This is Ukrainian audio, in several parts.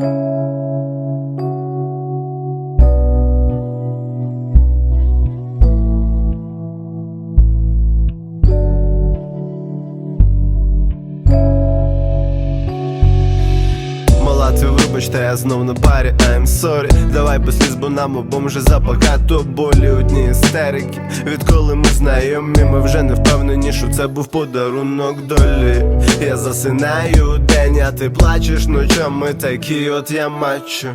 Música та я знов на парі, I'm sorry. Давай без сліз, бо нам обом вже забагато болі одні істерики. Відколи ми знайомі, ми вже не впевнені, що це був подарунок долі. Я засинаю день, а ти плачеш ночами, такі от я мачо.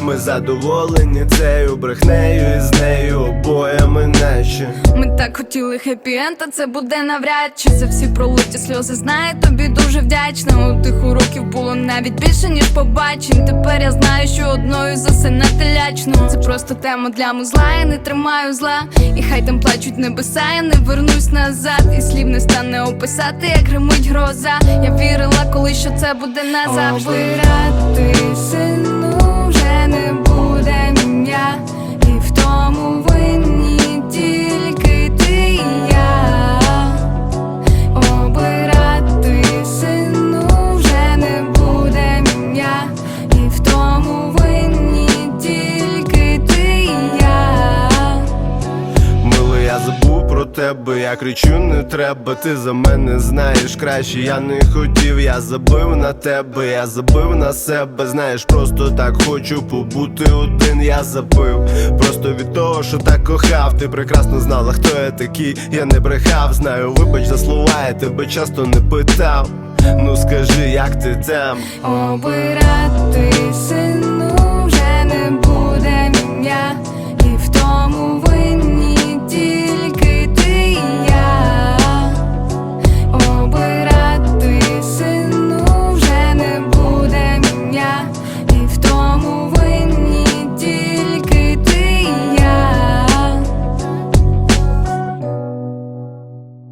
Ми задоволені цією брехнею і з нею обоями наче. Ми так хотіли хеппі-енд, а це буде навряд чи. За всі пролиті сльози знаю, тобі дуже вдячна. У тих уроків було навіть більше, ніж побачень. Тепер я знаю, що одною засинати лячно. Це просто тема для музла, я не тримаю зла. І хай там плачуть небеса, я не вернусь назад. І слів не стане описати, як гримить гроза. Я вірила, коли що це буде назавжди. Обирати забув про тебе, я кричу, не треба, ти за мене знаєш краще, я не хотів, я забив на тебе, я забив на себе, знаєш, просто так хочу побути один, я забив. Просто від того, що так кохав, ти прекрасно знала, хто я такий, я не брехав, знаю, вибач за слова, я тебе часто не питав. Ну скажи, як ти там? Обирати сину вже не